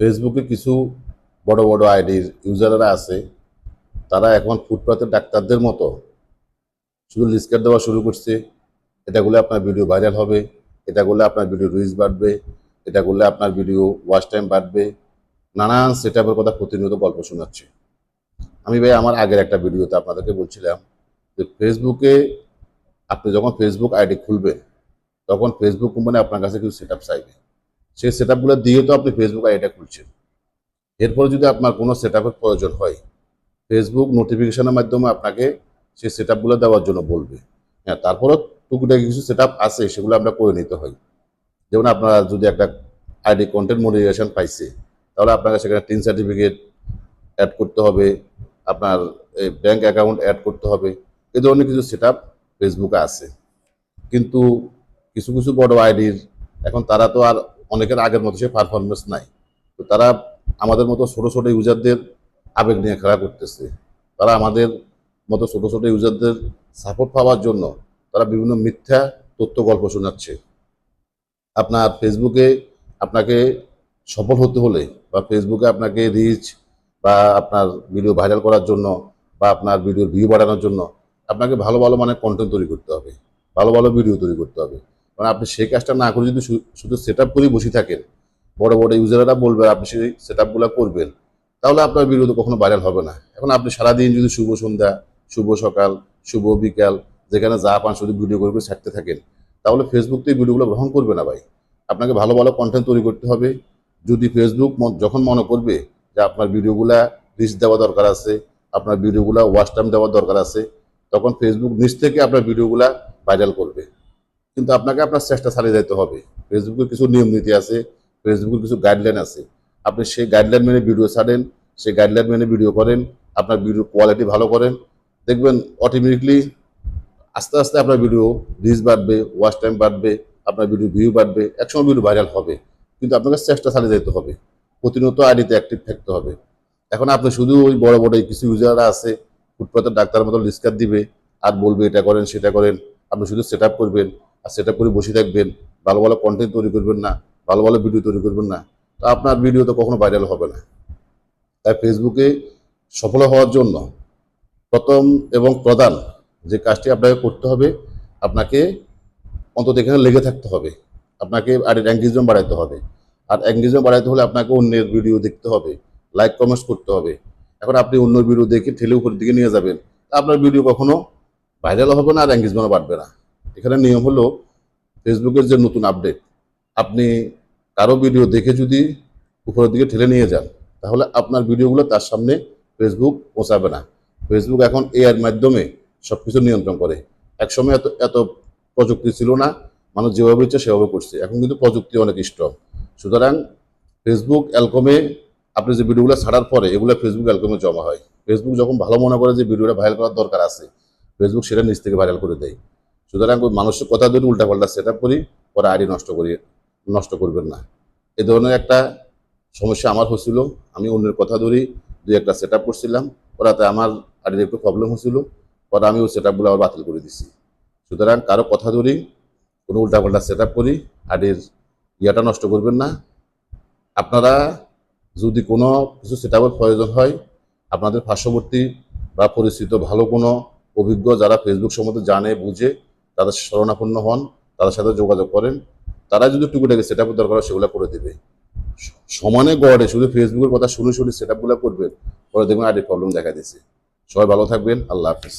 ফেসবুকে কিছু বড় বড় আইডির ইউজাররা আছে, তারা এখন ফুটপাতের ডাক্তারদের মতো শুধু লিস্কার দেওয়া শুরু করছে। এটা করলে আপনার ভিডিও ভাইরাল হবে, এটা করলে আপনার ভিডিও রিচ বাড়বে, এটা করলে আপনার ভিডিও ওয়াচ টাইম বাড়বে। নানান সেট কথা প্রতিনিয়ত গল্প শোনাচ্ছে। আমি ভাই, আমার আগের একটা ভিডিওতে আপনাদেরকে বলছিলাম যে ফেসবুকে আপনি যখন ফেসবুক আইডি খুলবেন, তখন ফেসবুক কোম্পানি আপনার কাছে কিছু সেট আপ চাইবে। সেই সেট আপগুলো দিয়ে তো আপনি ফেসবুক আইডিটা খুলছেন। এরপরে যদি আপনার কোনো সেট আপের প্রয়োজন হয় ফেসবুক নোটিফিকেশনের মাধ্যমে আপনাকে সেই সেট আপগুলো দেওয়ার জন্য বলবে। হ্যাঁ তারপরও টুকুটাকি কিছু সেট আপ আছে, সেগুলো আমরা করে নিতে হয়। যেমন আপনারা যদি একটা আইডি কন্টেন্ট মডিফিকেশন পাইছে, তাহলে আপনাকে সেখানে টিন সার্টিফিকেট অ্যাড করতে হবে, আপনার ব্যাংক অ্যাকাউন্ট অ্যাড করতে হবে, এ ধরনের কিছু সেট আপ ফেসবুকে আছে। কিন্তু কিছু কিছু বড় আইডির, এখন তারা তো আর অনেকের আগের মতো সে পারফরমেন্স নাই। তো তারা আমাদের মতো ছোট ছোট ইউজারদের আবেগ নিয়ে খেলা করতেছে। তারা আমাদের মতো ছোট ছোট ইউজারদের সাপোর্ট পাওয়ার জন্য তারা বিভিন্ন মিথ্যা তথ্য গল্প শোনাচ্ছে। আপনার ফেসবুকে আপনাকে সফল হতে হলে বা ফেসবুকে আপনাকে রিচ বা আপনার ভিডিও ভাইরাল করার জন্য বা আপনার ভিডিওর ভিউ বাড়ানোর জন্য আপনাকে ভালো ভালো মানে কন্টেন্ট তৈরি করতে হবে। ভালো ভালো ভিডিও তৈরি করতে হবে। কারণ আপনি সেই কাজটা না করে যদি শুধু সেট আপ করেই বসে থাকেন, বড় বড় ইউজাররা বলবে, আপনি সেই সেট আপগুলো করবেন। তাহলে আপনার ভিডিও তো কখনো ভাইরাল হবে না। এখন আপনি সারাদিন যদি শুভ সন্ধ্যা, শুভ সকাল, শুভ বিকাল, যেখানে যা পান শুধু ভিডিও করে ছাড়তে থাকেন, তাহলে ফেসবুক তো এই ভিডিওগুলো গ্রহণ করবে না ভাই। আপনাকে ভালো ভালো কন্টেন্ট তৈরি করতে হবে। যদি ফেসবুক যখন মনে করবে যে আপনার ভিডিওগুলা রিচ দেওয়া দরকার আছে, আপনার ভিডিওগুলা ওয়াচ টাইম দেওয়ার দরকার আছে, তখন ফেসবুক নিজ থেকে আপনার ভিডিওগুলা ভাইরাল করবে। কিন্তু আপনাকে আপনার চেষ্টা চালিয়ে যেতে হবে। ফেসবুকের কিছু নিয়ম নীতি আছে ফেসবুকের কিছু গাইডলাইন আছে। আপনি সেই গাইডলাইন মেনে ভিডিও ছাড়েন, সেই গাইডলাইন মেনে ভিডিও করেন, আপনার ভিডিও কোয়ালিটি ভালো করেন। দেখবেন অটোমেটিকলি আস্তে আস্তে আপনার ভিডিও রিচ বাড়বে ওয়াচ টাইম বাড়বে, আপনার ভিডিও ভিউ বাড়বে, একসময় ভিডিও ভাইরাল হবে। কিন্তু আপনাকে চেষ্টা চালিয়ে যেতে হবে। প্রতিনিয়ত আইডিতে অ্যাক্টিভ থাকতে হবে। এখন আপনি শুধু ওই বড় বড় কিছু ইউজাররা আছে ফুটপাতের ডাক্তার মতো লিস্কার দিবে, আর বলবে এটা করেন, সেটা করেন, আপনি শুধু সেট করবেন। আর সেটা করে বসে থাকবেন, ভালো ভালো কন্টেন্ট তৈরি করবেন না, ভালো ভালো ভিডিও তৈরি করবেন না, তা আপনার ভিডিও তো কখনো ভাইরাল হবে না। তাই ফেসবুকে সফল হওয়ার জন্য প্রথম এবং প্রধান যে কাজটি আপনাকে করতে হবে, আপনাকে অন্তত এখানে লেগে থাকতে হবে, আপনাকে আর এঙ্গেজমেন্ট বাড়াইতে হবে। আর এঙ্গেজমেন্ট বাড়াইতে হলে আপনাকে অন্যের ভিডিও দেখতে হবে লাইক কমেন্টস করতে হবে। এখন আপনি অন্য ভিডিও দেখে ঠেলে উপরের দিকে নিয়ে যাবেন আপনার ভিডিও কখনো ভাইরাল হবে না আর এঙ্গেজমেন্টও বাড়বে না। এখানে নিয়ম হলো ফেসবুকের যে নতুন আপডেট আপনি কারও ভিডিও দেখে যদি উপরের দিকে ঠেলে নিয়ে যান, তাহলে আপনার ভিডিওগুলো তার সামনে ফেসবুক পৌঁছাবে না। ফেসবুক এখন এআর মাধ্যমে সব কিছু নিয়ন্ত্রণ করে। একসময় এত এত প্রযুক্তি ছিল না, মানুষ যেভাবে ইচ্ছে সেভাবে করছে। এখন কিন্তু প্রযুক্তি অনেক স্ট্রং সুতরাং ফেসবুক অ্যালকমে আপনি যে ভিডিওগুলো ছাড়ার পরে, এগুলো ফেসবুক অ্যালকমে জমা হয়। ফেসবুক যখন ভালো মনে করে যে ভিডিওটা ভাইরাল করার দরকার আছে ফেসবুক সেটা নিজ থেকে ভাইরাল করে দেয়। সুতরাং ওই মানুষের কথা ধরে উল্টাপাল্টা সেট আপ করি, পরে আইডি নষ্ট করি, নষ্ট করবেন না। এ ধরনের একটা সমস্যা আমার হয়েছিল আমি অন্যের কথা ধরি দুই একটা সেট আপ করছিলাম, ওরাতে আমার আইডির একটু প্রবলেম হয়েছিল পরে আমি ওই সেট আপগুলো আবার বাতিল করে দিছি। সুতরাং কারও কথা ধরি, কোনো উল্টাপাল্টা সেট আপ করি আইডির ইয়াটা নষ্ট করবেন না। আপনারা যদি কোনো কিছু সেট আপের প্রয়োজন হয়, আপনাদের পার্শ্ববর্তী বা পরিচিত ভালো কোনো অভিজ্ঞ যারা ফেসবুক সম্বন্ধে জানে, বুঝে তাদের শরণাপন্ন হন, তাদের সাথে যোগাযোগ করেন। তারা যদি টুকুটাকে সেট আপ দরকার সেগুলো করে দেবে। সমানে গড়ে শুধু ফেসবুকের কথা শুনে শুনে সেট আপগুলো করবেন, পরে দেখবেন আরেক প্রবলেম দেখা দিয়েছে। সবাই ভালো থাকবেন, আল্লাহ হাফিজ।